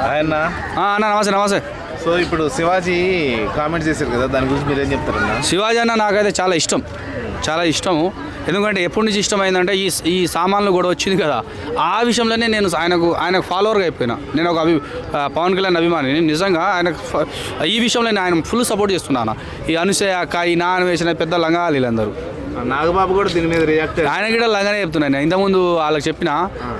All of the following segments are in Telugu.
ఆయన అన్న. నమస్తే నమస్తే. సో ఇప్పుడు శివాజీ కామెంట్ చేశారు కదా దాని గురించి మీరు ఏం చెప్తారన్న? శివాజీ అన్న నాకైతే చాలా ఇష్టం. చాలా ఇష్టము. ఎందుకంటే ఎప్పటి నుంచి ఇష్టమైందంటే ఈ ఈ సామాన్లు కూడా వచ్చింది కదా ఆ విషయంలోనే నేను ఆయనకు ఆయనకు ఫాలోవర్గా అయిపోయినా. నేను ఒక అభి పవన్ కళ్యాణ్ అభిమాని నిజంగా ఆయనకు ఫ- ఈ విషయంలో నేను ఆయన ఫుల్ సపోర్ట్ చేస్తున్నాను ఈ అనుసయ అక్క ఈ నాన్న వేసిన పెద్ద లంగాలు వీళ్ళందరూ నాగబాబు కూడా దీని మీద రియాక్ట్ ఆయన కూడా లాగానే చెప్తున్నాను నేను ఇంతకుముందు వాళ్ళకి చెప్పిన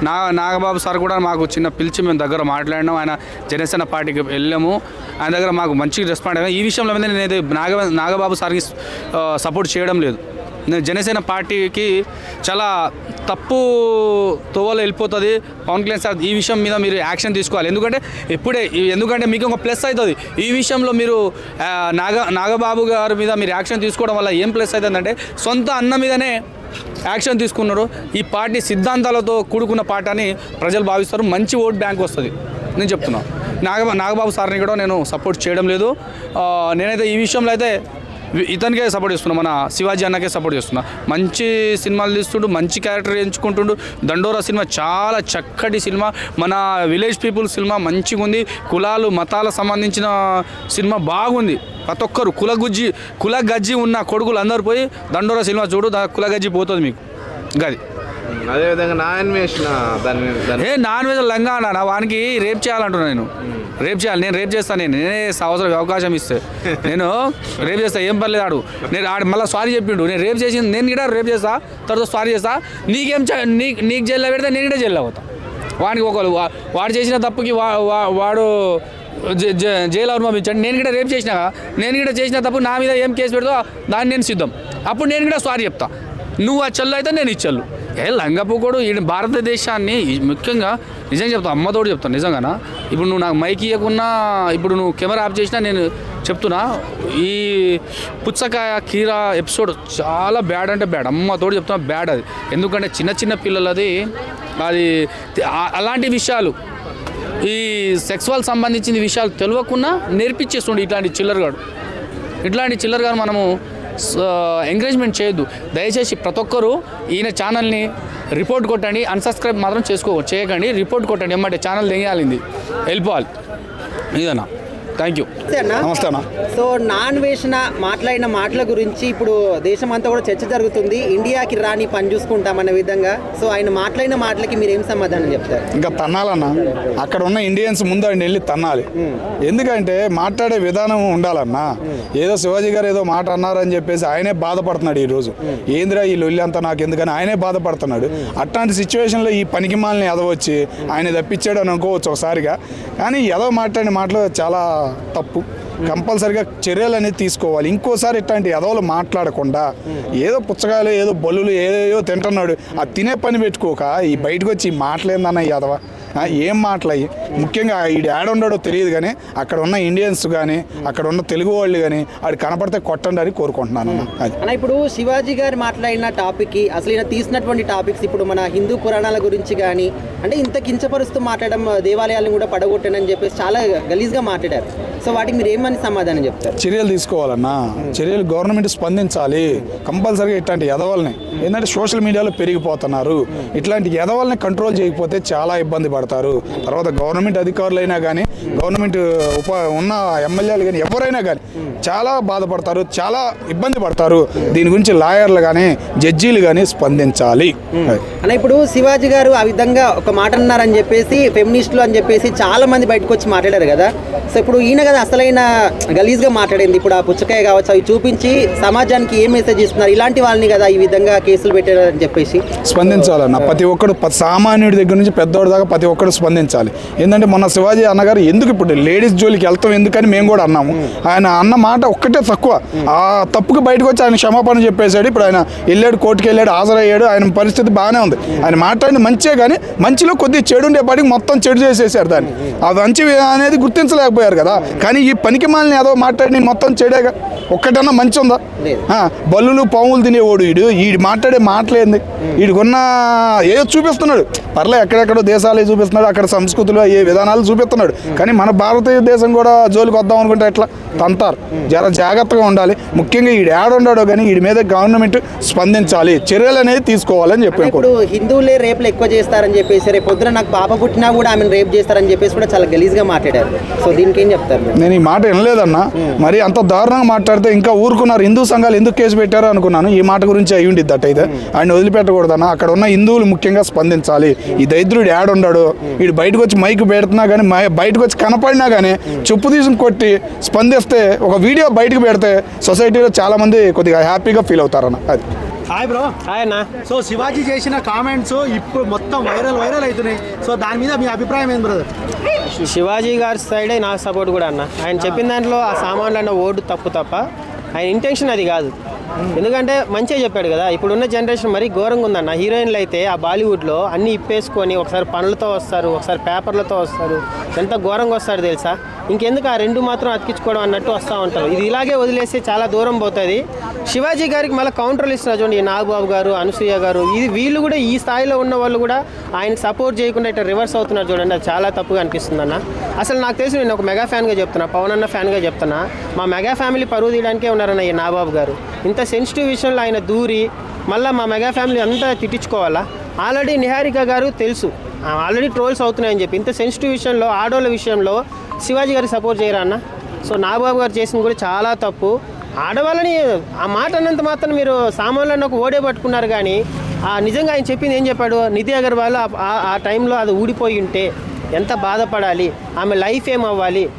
నా నాగబాబు సార్ కూడా మాకు చిన్న పిలిచి మేము దగ్గర మాట్లాడినాం. ఆయన జనసేన పార్టీకి వెళ్ళాము. ఆయన దగ్గర మాకు మంచి రెస్పాండ్ అయ్యాము ఈ విషయంలో మీద నేను నాగ నాగబాబు సార్కి సపోర్ట్ చేయడం లేదు. జనసేన పార్టీకి చాలా తప్పు తోవలో వెళ్ళిపోతుంది. పవన్ కళ్యాణ్ సార్ ఈ విషయం మీద మీరు యాక్షన్ తీసుకోవాలి. ఎందుకంటే ఇప్పుడే ఎందుకంటే మీకు ఒక ప్లస్ అవుతుంది. ఈ విషయంలో మీరు నాగ నాగబాబు గారి మీద మీరు యాక్షన్ తీసుకోవడం వల్ల ఏం ప్లస్ అవుతుందంటే సొంత అన్న మీదనే యాక్షన్ తీసుకున్నారు. ఈ పార్టీ సిద్ధాంతాలతో కూడుకున్న పార్టీ అని ప్రజలు భావిస్తారు. మంచి ఓట్ బ్యాంక్ వస్తుంది. నేను చెప్తున్నాను నాగ నాగబాబు సార్ని కూడా నేను సపోర్ట్ చేయడం లేదు. నేనైతే ఈ విషయంలో అయితే ఇతనికే సపోర్ట్ చేస్తున్నా మన శివాజీ అన్నకే సపోర్ట్ చేస్తున్నా. మంచి సినిమాలు తీస్తుండు మంచి క్యారెక్టర్ ఎంచుకుంటుండు. దండోరా సినిమా చాలా చక్కటి సినిమా. మన విలేజ్ పీపుల్ సినిమా మంచిగా ఉంది. కులాలు మతాల సంబంధించిన సినిమా బాగుంది. ప్రతి ఒక్కరు కుల గుజ్జి కుల గజ్జి ఉన్న కొడుకులు అందరు పోయి దండోరా సినిమా చూడు దా కుల గజ్జి పోతుంది మీకు. గది. అదేవిధంగా నా అన్వేషణ దాని ఏ నాన్ వెజ్ లంగా అన్న వానికి రేప్ చేయాలంటున్నా నేను. రేప్ చేయాలి నేను రేప్ చేస్తాను నేను నేనే సంవత్సరం అవకాశం ఇస్తే. నేను రేప్ చేస్తా ఏం పర్లేదు ఆడు. నేను ఆడు మళ్ళీ సారీ చెప్పిండు నేను రేప్ చేసింది నేను కూడా రేప్ చేస్తా తర్వాత సారీ చేస్తా. నీకేం నీ నీకు జైల్లో పెడితే నేను కూడా జైల్లో అవుతా వానికి ఒకరు వా- వాడు చేసిన తప్పుకి వా వా- వాడు జైలు అనుభవించాడు. నేను కూడా రేపు చేసిన నేను కూడా చేసిన తప్పు నా మీద ఏం కేసు పెడతావు దాన్ని నేను సిద్ధం. అప్పుడు నేను కూడా సారీ చెప్తా. నువ్వు ఆ చెల్లు అయితే నేను ఇచ్చల్లు. ఏ లంగపోకోడు ఈ భారతదేశాన్ని ముఖ్యంగా నిజంగా చెప్తా అమ్మతోడు చెప్తాను నిజంగానా? ఇప్పుడు నువ్వు నాకు మైక్ ఇవ్వకున్నా ఇప్పుడు నువ్వు కెమెరా ఆఫ్ చేసినా నేను చెప్తున్నా ఈ పుచ్చకాయ కీరా ఎపిసోడ్ చాలా బ్యాడ్ అంటే బ్యాడ్ అమ్మతోడు చెప్తున్నా బ్యాడ్ అది. ఎందుకంటే చిన్న చిన్న పిల్లలది అది అలాంటి విషయాలు ఈ సెక్స్వల్ సంబంధించిన విషయాలు తెలియకుండా నేర్పించేస్తుండే ఇట్లాంటి చిల్లరగాడు. ఇట్లాంటి చిల్లరగా మనము ఎంకరేజ్మెంట్ చేయొద్దు. దయచేసి ప్రతి ఒక్కరూ ఈయన ఛానల్ని రిపోర్ట్ కొట్టండి అన్సబ్స్క్రైబ్ మాత్రం చేసుకో చేయకండి రిపోర్ట్ కొట్టండి. ఎమ్మటే ఛానల్ తెగేయాలింది వెళ్ళిపోవాలి ఇదన్నా. థ్యాంక్ యూ నమస్తే అన్న సో నాన్ వేసిన మాట్లాడిన మాటల గురించి ఇప్పుడు దేశం అంతా కూడా చర్చ జరుగుతుంది. ఇండియాకి రాని పని చూసుకుంటామన్న విధంగా. సో ఆయన మాట్లాడిన మాటలకి మీరు ఏం సమాధానం చెప్తారు? ఇంకా తన్నాలన్నా. అక్కడ ఉన్న ఇండియన్స్ ముందు ఆయన వెళ్ళి తన్నాలి. ఎందుకంటే మాట్లాడే విధానం ఉండాలన్నా. ఏదో శివాజీ గారు ఏదో మాట అన్నారని చెప్పేసి ఆయనే బాధపడుతున్నాడు ఈ రోజు. ఏందిరా ఈ లొల్లి అంతా నాకు ఎందుకని ఆయనే బాధపడుతున్నాడు. అట్లాంటి సిచ్యువేషన్లో ఈ పనికిమాలని ఎదవచ్చి ఆయన తప్పించాడు అని అనుకోవచ్చు ఒకసారిగా. కానీ ఎదవ మాట్లాడిన మాటలు చాలా తప్పు. కంపల్సరిగా చర్యలు అనేది తీసుకోవాలి. ఇంకోసారి ఇట్లాంటి ఎదవలు మాట్లాడకుండా ఏదో పుచ్చకాయలు ఏదో బలులు ఏదో తింటున్నాడు ఆ తినే పని పెట్టుకోక ఈ బయటకు వచ్చి మాట్లాడిందన్న ఈ ఎదవ ఏం మాటలయ్యి ముఖ్యంగా ఈ డాడ్ ఉండడో తెలియదు కానీ అక్కడ ఉన్న ఇండియన్స్ కానీ అక్కడ ఉన్న తెలుగు వాళ్ళు కానీ ఆడు కనపడితే కొట్టండి అని కోరుకుంటున్నాను అన్న. ఇప్పుడు శివాజీ గారు మాట్లాడిన టాపిక్ అసలు ఈయన తీసినటువంటి టాపిక్స్ ఇప్పుడు మన హిందూ పురాణాల గురించి కానీ అంటే ఇంత కించపరుస్తూ మాట్లాడడం దేవాలయాలను కూడా పడగొట్టానని చెప్పేసి చాలా గలీజ్గా మాట్లాడారు. సో వాటికి మీరు ఏమని సమాధానం చెప్తారు? చర్యలు తీసుకోవాలన్నా చర్యలు గవర్నమెంట్ స్పందించాలి. కంపల్సరీగా ఇట్లాంటి ఎదవల్ని ఏంటంటే సోషల్ మీడియాలో పెరిగిపోతున్నారు. ఇట్లాంటి ఎదవల్ని కంట్రోల్ చేయకపోతే చాలా ఇబ్బంది పడతారు. తర్వాత గవర్నమెంట్ అధికారులైనా కానీ గవర్నమెంట్ ఉప ఉన్న ఎమ్మెల్యేలు కానీ ఎవరైనా కానీ చాలా బాధపడతారు చాలా ఇబ్బంది పడతారు. దీని గురించి లాయర్లు కానీ జడ్జీలు కానీ స్పందించాలి. అన్న ఇప్పుడు శివాజీ గారు ఆ విధంగా ఒక మాట అన్నారని చెప్పేసి ఫెమినిస్టులు అని చెప్పేసి చాలా మంది బయటకు వచ్చి మాట్లాడారు కదా. సో ఇప్పుడు ఈయన కదా అసలైన గలీజ్గా మాట్లాడింది. ఇప్పుడు ఆ పుచ్చకాయ కావచ్చు అవి చూపించి సమాజానికి ఏం మెసేజ్ ఇస్తున్నారు? ఇలాంటి వాళ్ళని కదా ఈ విధంగా కేసులు పెట్టారని చెప్పేసి. స్పందించాలన్న. ప్రతి ఒక్కడు సామాన్యుడి దగ్గర నుంచి పెద్దోడి దాకా ప్రతి ఒక్కడు స్పందించాలి. ఏంటంటే మొన్న శివాజీ అన్నగారు ఎందుకు ఇప్పుడు లేడీస్ జోలికి వెళ్తాం ఎందుకని మేము కూడా అన్నాము. ఆయన అన్న మాట ఒక్కటే తక్కువ. ఆ తప్పుకి బయటకు వచ్చి ఆయన క్షమాపణ చెప్పేశాడు. ఇప్పుడు ఆయన వెళ్ళాడు కోర్టుకి వెళ్ళాడు హాజరయ్యాడు. ఆయన పరిస్థితి బాగానే ఉంది. ఆయన మాట్లాడింది మంచిగా కానీ మంచిలో కొద్దిగా చెడు ఉండేపాటికి మొత్తం చెడు చేసేసారు దాన్ని. ఆ మంచి అనేది గుర్తించలేకపోయారు కదా. కానీ ఈ పనికి మాలిని ఏదో మాట్లాడి మొత్తం చెడేగా. ఒక్కటన్నా మంచి ఉందా? బల్లులు పాములు తినేవాడు వీడు వీడు మాట్లాడే మాటలేంది. వీడికున్న ఏదో చూపిస్తున్నాడు. పర్లే ఎక్కడెక్కడో దేశాలే చూపిస్తున్నాడు అక్కడ సంస్కృతులు ఏ విధానాలు చూపిస్తున్నాడు. కానీ మన భారతదేశం కూడా జోలికి వద్దాం అనుకుంటే ఎట్లా? తంతారు. జర జాగ్రత్తగా ఉండాలి. ముఖ్యంగా ఈడు ఏడుండాడో కానీ వీడి మీద గవర్నమెంట్ స్పందించాలి. చర్యలు అనేది తీసుకోవాలని చెప్పి ఇప్పుడు హిందువులే రేపులు ఎక్కువ చేస్తారని చెప్పేసి రేపు పొద్దున నాకు పాప పుట్టినా కూడా ఆమెను రేప్ చేస్తారని చెప్పేసి కూడా చాలా గలీజ్గా మాట్లాడారు. సో దీనికి ఏం చెప్తారు? నేను ఈ మాట వినలేదన్నా. మరి అంత దారుణంగా మాట్లాడితే ఇంకా ఊరుకున్నారు. హిందూ సంఘాలు ఎందుకు కేసు పెట్టారో అనుకున్నాను. ఈ మాట గురించి అయి ఉండిద్ది అట్టయితే ఆయన వదిలిపెట్టకూడదన్న. అక్కడ ఉన్న హిందువులు ముఖ్యంగా స్పందించాలి. ఈ దరిద్రుడు ఏడుండాడు వీడు బయటకు వచ్చి మైక్ పెడుతున్నా కానీ మై- బయటకు వచ్చి కనపడినా కానీ చెప్పు తీసుకుని కొట్టి స్పందిస్తే ఒక వీడియో బయటకు పెడితే సొసైటీలో చాలా మంది కొద్దిగా హ్యాపీగా ఫీల్ అవుతారన్న. అది. హాయ్ బ్రో హాయ్ అన్న. సో శివాజీ చేసిన కామెంట్స్ ఇప్పుడు మొత్తం వైరల్ వైరల్ అవుతున్నాయి. సో దాని మీద మీ అభిప్రాయం ఏంది బ్రదర్ శివాజీ గారి సైడే నాకు సపోర్ట్ కూడా అన్న. ఆయన చెప్పిన దాంట్లో ఆ సామాన్లు అన్న ఓటు తప్పు తప్ప ఆయన ఇంటెన్షన్ అది కాదు. ఎందుకంటే మంచిగా చెప్పాడు కదా ఇప్పుడున్న జనరేషన్ మరీ ఘోరంగా ఉందన్న. హీరోయిన్లు అయితే ఆ బాలీవుడ్లో అన్నీ ఇప్పేసుకొని ఒకసారి పనులతో వస్తారు ఒకసారి పేపర్లతో వస్తారు. ఎంత ఘోరంగా వస్తారు తెలుసా? ఇంకెందుకు ఆ రెండు మాత్రం అతికించుకోవడం అన్నట్టు వస్తూ ఉంటారు. ఇది ఇలాగే వదిలేస్తే చాలా దూరం పోతుంది. శివాజీ గారికి మళ్ళీ కౌంటర్లు ఇస్తున్నారు చూడండి ఈ నాగబాబు గారు అనసూయ గారు ఇది వీళ్ళు కూడా ఈ స్థాయిలో ఉన్న వాళ్ళు కూడా ఆయన సపోర్ట్ చేయకుండా ఇట్లా రివర్స్ అవుతున్నారు చూడండి. అది చాలా తప్పుగా అనిపిస్తుంది అన్న. అసలు నాకు తెలిసి నేను ఒక మెగా ఫ్యాన్గా చెప్తున్నా పవన్ అన్న ఫ్యాన్గా చెప్తున్నా. మా మెగా ఫ్యామిలీ పరువు తీయడానికే ఉన్నారన్న ఈ నాబాబు గారు. ఇంత సెన్సిటివ్ విషయంలో ఆయన దూరి మళ్ళీ మా మెగా ఫ్యామిలీ అంతా తిట్టించుకోవాలా? ఆల్రెడీ నిహారిక గారు తెలుసు. ఆల్రెడీ ట్రోల్స్ అవుతున్నాయని చెప్పి. ఇంత సెన్సిటివ్ విషయంలో ఆడోళ్ళ విషయంలో శివాజీ గారికి సపోర్ట్ చేయరా అన్న? సో నాగబాబు గారు చేసింది కూడా చాలా తప్పు. ఆడవాళ్ళని ఆ మాట అన్నంత మాత్రం మీరు సామాన్లను ఒక ఓడే పట్టుకున్నారు కానీ ఆ నిజంగా ఆయన చెప్పింది ఏం చెప్పాడు? నిధి అగర్వాల్ ఆ- ఆ- టైంలో అది ఊడిపోయి ఉంటే ఎంత బాధపడాలి? ఆమె లైఫ్ ఏం అవ్వాలి?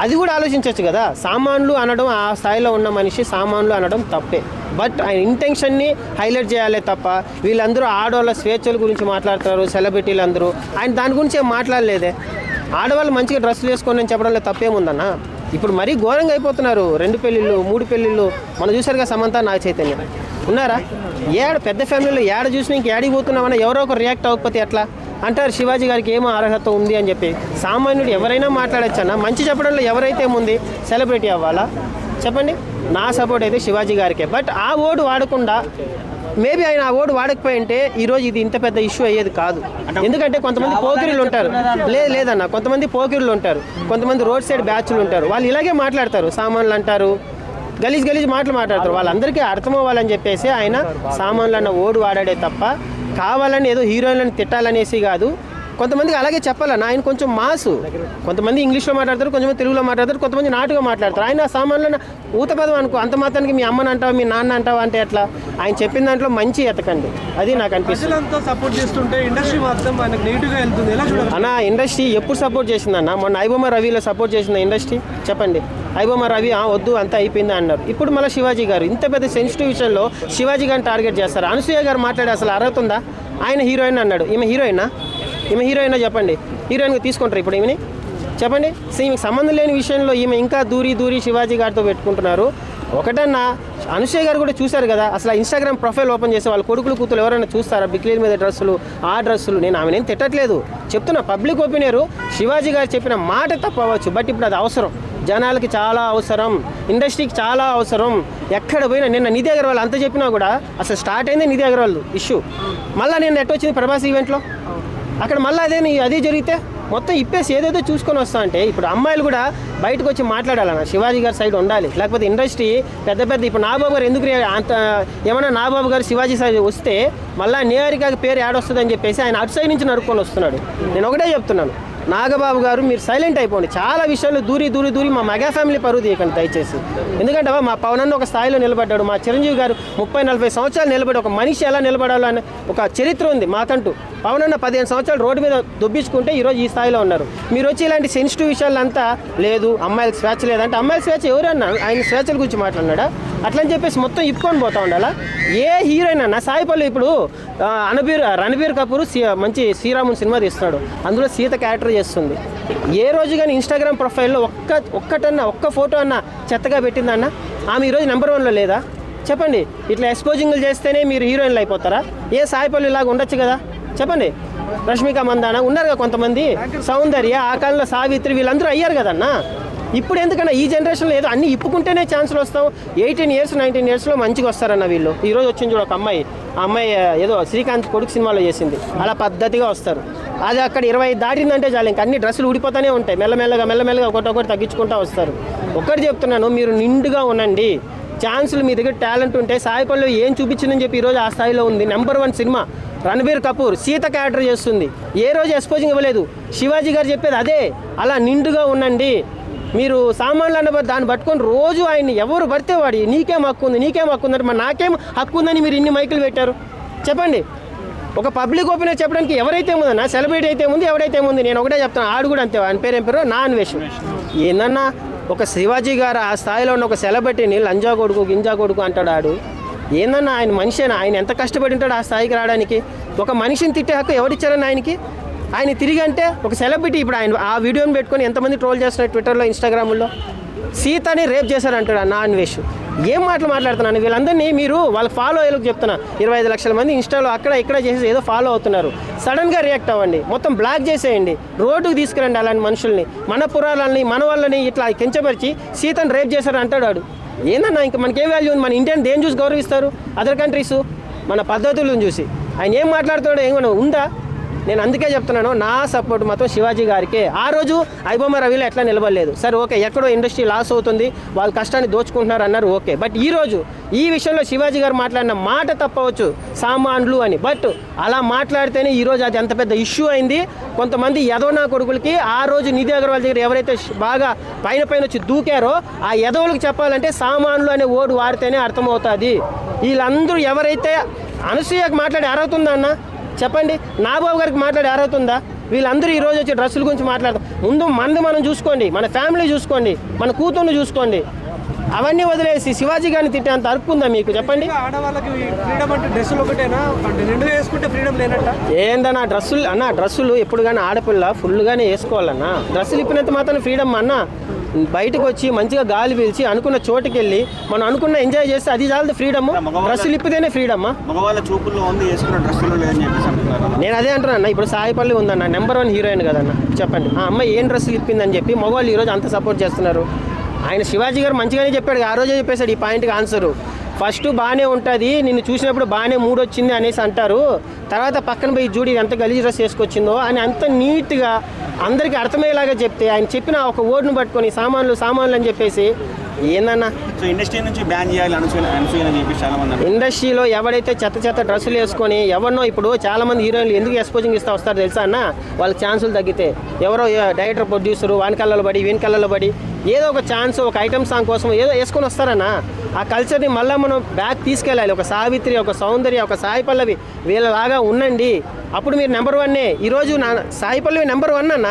అది కూడా ఆలోచించవచ్చు కదా. సామాన్లు అనడం ఆ స్థాయిలో ఉన్న మనిషి సామాన్లు అనడం తప్పే. బట్ ఆయన ఇంటెన్షన్ని హైలైట్ చేయాలి తప్ప వీళ్ళందరూ ఆడవాళ్ళ స్వేచ్ఛల గురించి మాట్లాడుతున్నారు సెలబ్రిటీలు అందరూ ఆయన దాని గురించి ఏం మాట్లాడలేదే. ఆడవాళ్ళు మంచిగా డ్రెస్సులు వేసుకొని అని చెప్పడంలో తప్పేముందన్న? ఇప్పుడు మరీ ఘోరంగా అయిపోతున్నారు. రెండు పెళ్ళిళ్ళు మూడు పెళ్ళిళ్ళు. మనం చూసారుగా సమంత నాగ చైతన్యం. ఉన్నారా? ఏడ పెద్ద ఫ్యామిలీలో ఏడ చూసినా ఇంక ఏడికి పోతున్నామన్నా ఎవరో ఒకరు రియాక్ట్ అవ్వకపోతే ఎట్లా? అంటారు శివాజీ గారికి ఏమో అర్హత ఉంది అని చెప్పి. సామాన్యుడు ఎవరైనా మాట్లాడచ్చన్నా? మంచి చెప్పడంలో ఎవరైతే ఉంది సెలబ్రిటీ అవ్వాలా? చెప్పండి. నా సపోర్ట్ అయితే శివాజీ గారికే. బట్ ఆ ఓటు వాడకుండా మేబీ ఆయన ఆ ఓటు వాడకపోయి ఉంటే ఈరోజు ఇది ఇంత పెద్ద ఇష్యూ అయ్యేది కాదు. ఎందుకంటే కొంతమంది పోకిరీలు ఉంటారు. లేదు లేదన్న. కొంతమంది పోకిరీలు ఉంటారు. కొంతమంది రోడ్ సైడ్ బ్యాచ్లు ఉంటారు. వాళ్ళు ఇలాగే మాట్లాడతారు. సామాన్లు అంటారు. గలీజ్ గలీజ్ మాటలు మాట్లాడతారు. వాళ్ళందరికీ అర్థం అవ్వాలని చెప్పేసి ఆయన సామాన్లు అన్న ఓడు వాడాడే తప్ప కావాలని ఏదో హీరోయిన్లను తిట్టాలనేసి కాదు. కొంతమందికి అలాగే చెప్పాలన్న ఆయన కొంచెం మాసు. కొంతమంది ఇంగ్లీష్లో మాట్లాడతారు కొంతమంది తెలుగులో మాట్లాడతారు కొంతమంది నాటుగా మాట్లాడతారు. ఆయన ఆ సామాన్లను ఊత పదం అనుకో అంత మాత్రానికి మీ అమ్మని అంటావా మీ నాన్న అంటావా అంటే ఎట్లా? ఆయన చెప్పిన దాంట్లో మంచి ఎతకండి. అది నాకు అనిపిస్తుంది. సపోర్ట్ చేస్తుంటే ఇండస్ట్రీ మాత్రం మనకు నెగిటివ్గా వెళ్తుంది. అన్న ఇండస్ట్రీ ఎప్పుడు సపోర్ట్ చేసిందన్న? మొన్న ఐబొమ్మ రవిలో సపోర్ట్ చేసింది ఇండస్ట్రీ. చెప్పండి. ఐబొమ్మ రవి ఆ, వద్దు అంతా అయిపోయింది అన్నారు. ఇప్పుడు మళ్ళీ శివాజీ గారు ఇంత పెద్ద సెన్సిటివ్ విషయంలో శివాజీ గారిని టార్గెట్ చేస్తారు? అనసూయ గారు మాట్లాడే అసలు అర్హత ఉందా? ఆయన హీరోయిన్ అన్నాడు. ఈమె హీరోయినా ఈమె హీరోయినా చెప్పండి. హీరోయిన్గా తీసుకుంటారు ఇప్పుడు ఈమెని. చెప్పండి. సో ఈమెకి సంబంధం లేని విషయంలో ఈమె ఇంకా దూరి దూరి శివాజీ గారితో పెట్టుకుంటున్నారు. ఒకటన్నా అనుషయ గారు కూడా చూశారు కదా అసలు ఇన్స్టాగ్రామ్ ప్రొఫైల్ ఓపెన్ చేసి వాళ్ళ కొడుకులు కూతురు ఎవరైనా చూస్తారా? బిక్లీల మీద డ్రెస్సులు ఆ డ్రెస్సులు నేను ఆమె నేను తిట్టట్లేదు. చెప్తున్నా పబ్లిక్ ఒపీనియర్ శివాజీ గారు చెప్పిన మాట తప్పవచ్చు బట్ ఇప్పుడు అది అవసరం. జనాలకి చాలా అవసరం ఇండస్ట్రీకి చాలా అవసరం. ఎక్కడ పోయినా నిన్న నిధి అగర్వాల్ అంత చెప్పినా కూడా అసలు స్టార్ట్ అయింది నిధి అగర్వాల్ ఇష్యూ మళ్ళీ నేను ఎట్ వచ్చింది ప్రభాస్ ఈవెంట్లో అక్కడ మళ్ళీ అదే నీ- అదే జరిగితే మొత్తం ఇప్పేసి ఏదైతే చూసుకొని వస్తా అంటే ఇప్పుడు అమ్మాయిలు కూడా బయటకు వచ్చి మాట్లాడాలన్న శివాజీ గారి సైడ్ ఉండాలి. లేకపోతే ఇండస్ట్రీ పెద్ద పెద్ద ఇప్పుడు నాబాబు గారు ఎందుకు అంత ఏమన్నా నాబాబు గారు శివాజీ సైడ్ వస్తే మళ్ళీ నిహారిక పేరు యాడొస్తుందని చెప్పేసి ఆయన అటు సైడ్ నుంచి నరుక్కొని వస్తున్నాడు. నేను ఒకటే చెప్తున్నాను. నాగబాబు గారు మీరు సైలెంట్ అయిపోండి. చాలా విషయాలు దూరి దూరి దూరి మా మెగా ఫ్యామిలీ పరువు తీయకండి దయచేసి. ఎందుకంటే మా పవన్ అన్న ఒక స్థాయిలో నిలబడ్డాడు. మా చిరంజీవి గారు ముప్పై నలభై సంవత్సరాలు నిలబడి ఒక మనిషి ఎలా నిలబడాలో అనే ఒక చరిత్ర ఉంది మాకంటూ. పవన్ అన్న పదిహేను సంవత్సరాలు రోడ్డు మీద దొబ్బించుకుంటే ఈరోజు ఈ స్థాయిలో ఉన్నారు. మీరు వచ్చి ఇలాంటి సెన్సిటివ్ విషయాలంతా లేదు అమ్మాయిలకు స్వేచ్ఛ లేదంటే అమ్మాయిల స్వేచ్ఛ ఎవరన్నా ఆయన స్వేచ్ఛల గురించి మాట్లాడినాడా? అట్లని చెప్పేసి మొత్తం ఇప్పుకొని పోతా ఉండాలా? ఏ హీరోయిన్ అన్న సాయిపల్లి ఇప్పుడు అనబీర్ రణబీర్ కపూర్ మంచి శ్రీరాముని సినిమా తీస్తున్నాడు. అందులో సీత క్యారెక్టర్ చేస్తుంది. ఏ రోజు కానీ ఇన్స్టాగ్రామ్ ప్రొఫైల్లో ఒక్క ఒక్కటన్నా ఒక్క ఫోటో అన్న చెత్తగా పెట్టిందన్న ఆమె ఈరోజు నెంబర్ వన్లో లేదా? చెప్పండి. ఇట్లా ఎక్స్పోజింగ్లు చేస్తేనే మీరు హీరోయిన్లు అయిపోతారా? ఏ సాయిపల్లి ఇలాగ ఉండొచ్చు కదా? చెప్పండి. రష్మిక మందాన? ఉన్నారు కదా కొంతమంది. సౌందర్య ఆ కాలంలో సావిత్రి వీళ్ళందరూ అయ్యారు కదన్నా? ఇప్పుడు ఎందుకన్నా ఈ జనరేషన్లో ఏదో అన్ని ఇప్పుకుంటేనే ఛాన్సులు వస్తాం ఎయిటీన్ ఇయర్స్ నైన్టీన్ ఇయర్స్లో మంచిగా వస్తారన్న వీళ్ళు. ఈరోజు వచ్చింది చూడు ఒక అమ్మాయి. అమ్మాయి ఏదో శ్రీకాంత్ కొడుకు సినిమాలో చేసింది. అలా పద్ధతిగా వస్తారు. అది అక్కడ ఇరవై దాటిందంటే చాలు ఇంకా అన్ని డ్రెస్సులు ఊడిపోతూనే ఉంటాయి. మెల్లమెల్లగా మెల్లమెల్లగా ఒకటి ఒకటి తగ్గించుకుంటూ వస్తారు. ఒక్కటి చెప్తున్నాను మీరు నిండుగా ఉండండి. ఛాన్సులు మీ దగ్గర టాలెంట్ ఉంటే సాయి పల్లవి ఏం చూపించిందని చెప్పి ఈరోజు ఆ స్థాయిలో ఉంది. Number one cinema Ranbir Kapoor Sita character చేస్తుంది. ఏ రోజు ఎక్స్పోజింగ్ ఇవ్వలేదు. శివాజీ గారు చెప్పేది అదే. అలా నిండుగా ఉండండి. మీరు సామాన్లు అన్న దాన్ని పట్టుకొని రోజు ఆయన్ని ఎవరు పడితే వాడి నీకేం హక్కు ఉంది నీకేం హక్కు ఉందంటే మరి నాకేం హక్కు ఉందని మీరు ఇన్ని మైకులు పెట్టారు? చెప్పండి. ఒక పబ్లిక్ ఒపీనియన్ చెప్పడానికి ఎవరైతే ఉందన్నా సెలబ్రిటీ అయితే ఉంది ఎవరైతే ఉంది నేను ఒకటే చెప్తాను ఆడు కూడా అంతే. ఆయన పేరు ఏం పేరు? నా అన్వేషణ ఏందన్నా ఒక శివాజీ గారు ఆ స్థాయిలో ఉన్న ఒక సెలబ్రిటీని లంజా కొడుకు గింజా కొడుకు అంటాడు ఆడు. ఏందన్నా ఆయన మనిషి ఆయన ఎంత కష్టపడి ఉంటాడు ఆ స్థాయికి రావడానికి? ఒక మనిషిని తిట్టే హక్కు ఎవరిచ్చారని ఆయనకి? ఆయన తిరిగి అంటే ఒక సెలబ్రిటీ ఇప్పుడు ఆయన ఆ వీడియోని పెట్టుకొని ఎంతమంది ట్రోల్ చేస్తున్నారు ట్విట్టర్లో ఇన్స్టాగ్రామ్లో సీతని రేప్ చేశారంటాడు ఆ నా అన్వేష్. ఏం మాటలు మాట్లాడుతున్నాను వీళ్ళందరినీ మీరు వాళ్ళ ఫాలో అయ్యేలకు చెప్తున్నా. ఇరవై ఐదు లక్షల మంది ఇన్స్టాలో అక్కడ ఇక్కడ చేసి ఏదో ఫాలో అవుతున్నారు. సడన్గా రియాక్ట్ అవ్వండి. మొత్తం బ్లాక్ చేసేయండి. రోడ్డుకు తీసుకురండి అలాంటి మనుషుల్ని. మన పురాలని మన వాళ్ళని ఇట్లా కించపరిచి సీతను రేప్ చేశారు అంటాడు వాడు. ఏందన్నా ఇంకా మనకేం వాల్యూ ఉంది? మన ఇండియాని దేని చూసి గౌరవిస్తారు? అదర్ కంట్రీస్ మన పద్ధతులను చూసి. ఆయన ఏం మాట్లాడుతున్నాడో ఏమైనా ఉందా? నేను అందుకే చెప్తున్నాను నా సపోర్ట్ మాత్రం శివాజీ గారికే. ఆ రోజు ఐబొమ్మ రవిలో ఎట్లా నిలబడలేదు. సరే ఓకే ఎక్కడో ఇండస్ట్రీ లాస్ అవుతుంది వాళ్ళ కష్టాన్ని దోచుకుంటున్నారు అన్నారు ఓకే. బట్ ఈరోజు ఈ విషయంలో శివాజీ గారు మాట్లాడిన మాట తప్పవచ్చు సామాన్లు అని. బట్ అలా మాట్లాడితేనే ఈ రోజు అది ఎంత పెద్ద ఇష్యూ అయింది. కొంతమంది యదవనా కొడుకులకి ఆ రోజు నిధి అగర్వాల్ దగ్గర ఎవరైతే బాగా పైన పైన వచ్చి దూకారో ఆ యదవులకు చెప్పాలంటే సామాన్లు అనే ఓడు వాడితేనే అర్థమవుతుంది. వీళ్ళందరూ ఎవరైతే అనసూయకు మాట్లాడే అర్హత ఉందన్నా చెప్పండి. నాబాబు గారికి మాట్లాడే అర్హత ఉందా? వీళ్ళందరూ ఈ రోజు వచ్చి డ్రెస్సుల గురించి మాట్లాడతారు. ముందు మంది మనం చూసుకోండి మన ఫ్యామిలీ చూసుకోండి మన కూతుర్ని చూసుకోండి. అవన్నీ వదిలేసి శివాజీ గారిని తిట్టేంత అర్పు ఉందా మీకు? చెప్పండి. ఆడవాళ్ళకి ఫ్రీడమ్ అంటే డ్రెస్సులు ఒకటేనా? రెండు వేసుకుంటే ఫ్రీడమ్ లేనట్ట? ఏందన్నా డ్రెస్సులు అన్న డ్రెస్సులు ఎప్పుడు కానీ ఆడపిల్ల ఫుల్గానే వేసుకోవాలన్నా. డ్రెస్సులు ఇప్పినంత మాత్రం ఫ్రీడమ్ అన్న. బయటకు వచ్చి మంచిగా గాలి పీల్చి అనుకున్న చోటుకి వెళ్ళి మనం అనుకున్న ఎంజాయ్ చేస్తే అది చాలదు ఫ్రీడమ్. డ్రెస్సులు ఇప్పితేనే ఫ్రీడమ్. మగవాళ్ళ చూపుల్లో ఉంది వేసుకున్న డ్రెస్సులు లేదని చెప్పేసి అంటున్నారు నేను అదే అంటున్నా ఇప్పుడు సాయిపల్లి ఉందన్న నెంబర్ వన్ హీరోయిన్ కదన్న చెప్పండి. ఆ అమ్మాయి ఏం డ్రెస్సులు ఇప్పిందని చెప్పి మగవాళ్ళు ఈరోజు అంత సపోర్ట్ చేస్తున్నారు. ఆయన శివాజీ గారు మంచిగానే చెప్పాడు ఆ రోజే చెప్పేశాడు ఈ పాయింట్కి ఆన్సరు ఫస్ట్ బాగానే ఉంటుంది నిన్ను చూసినప్పుడు బాగానే మూడు వచ్చింది అనేసి అంటారు. తర్వాత పక్కన పోయి చూడి ఎంత గలీజ్ డ్రెస్ వేసుకొచ్చిందో అని అంత నీట్గా అందరికీ అర్థమయ్యేలాగా చెప్తే ఆయన చెప్పిన ఒక ఓడును పట్టుకొని సామాన్లు సామాన్లు అని చెప్పేసి ఏందన్నా? సో ఇండస్ట్రీ నుంచి బ్యాన్ చేయాలి అనసూయ. ఇండస్ట్రీలో ఎవడైతే చెత్త చెత్త డ్రెస్సులు వేసుకొని ఎవరినో ఇప్పుడు చాలా మంది హీరోయిన్లు ఎందుకు ఎక్స్పోజింగ్ ఇస్తా వస్తారు తెలుసా అన్న? వాళ్ళకి ఛాన్సులు తగ్గితే. ఎవరో డైరెక్టర్ ప్రొడ్యూసర్ వాని కళ్ళలో పడి వీని కళ్ళలో పడి ఏదో ఒక ఛాన్స్ ఒక ఐటమ్ సాంగ్ కోసం ఏదో వేసుకొని వస్తారన్న. ఆ కల్చర్ని మళ్ళీ మనం బ్యాక్ తీసుకెళ్ళాలి. ఒక సావిత్రి ఒక సౌందర్య ఒక సాయి పల్లవి వీళ్ళలాగా ఉండండి. అప్పుడు మీరు నెంబర్ వన్నే ఈరోజు నా సాయి పల్లవి నెంబర్ వన్ అన్న?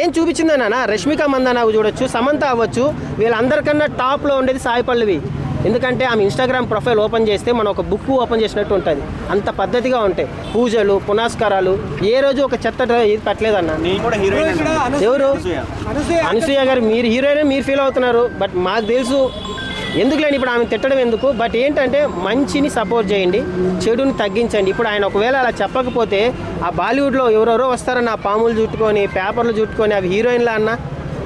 ఏం చూపించిందన్న రష్మిక మందన చూడొచ్చు సమంత అవ్వచ్చు. వీళ్ళందరికన్నా టాప్లో ఉండేది సాయి పల్లవి. ఎందుకంటే ఆమె ఇన్స్టాగ్రామ్ ప్రొఫైల్ ఓపెన్ చేస్తే మనం ఒక బుక్ ఓపెన్ చేసినట్టు ఉంటుంది. అంత పద్ధతిగా ఉంటాయి. పూజలు పునస్కారాలు. ఏ రోజు ఒక చెత్త ఇది పెట్టలేదన్న. ఎవరు. అనసూయ. గారు. మీరు హీరోయిన్ మీరు ఫీల్ అవుతున్నారు. బట్ మాకు తెలుసు ఎందుకు లేని ఇప్పుడు ఆమె తిట్టడం ఎందుకు? బట్ ఏంటంటే మంచిని సపోర్ట్ చేయండి చెడుని తగ్గించండి. ఇప్పుడు ఆయన ఒకవేళ అలా చెప్పకపోతే ఆ బాలీవుడ్లో ఎవరెవరో వస్తారన్న ఆ పాములు చుట్టుకొని పేపర్లు చుట్టుకొని అవి హీరోయిన్లా అన్న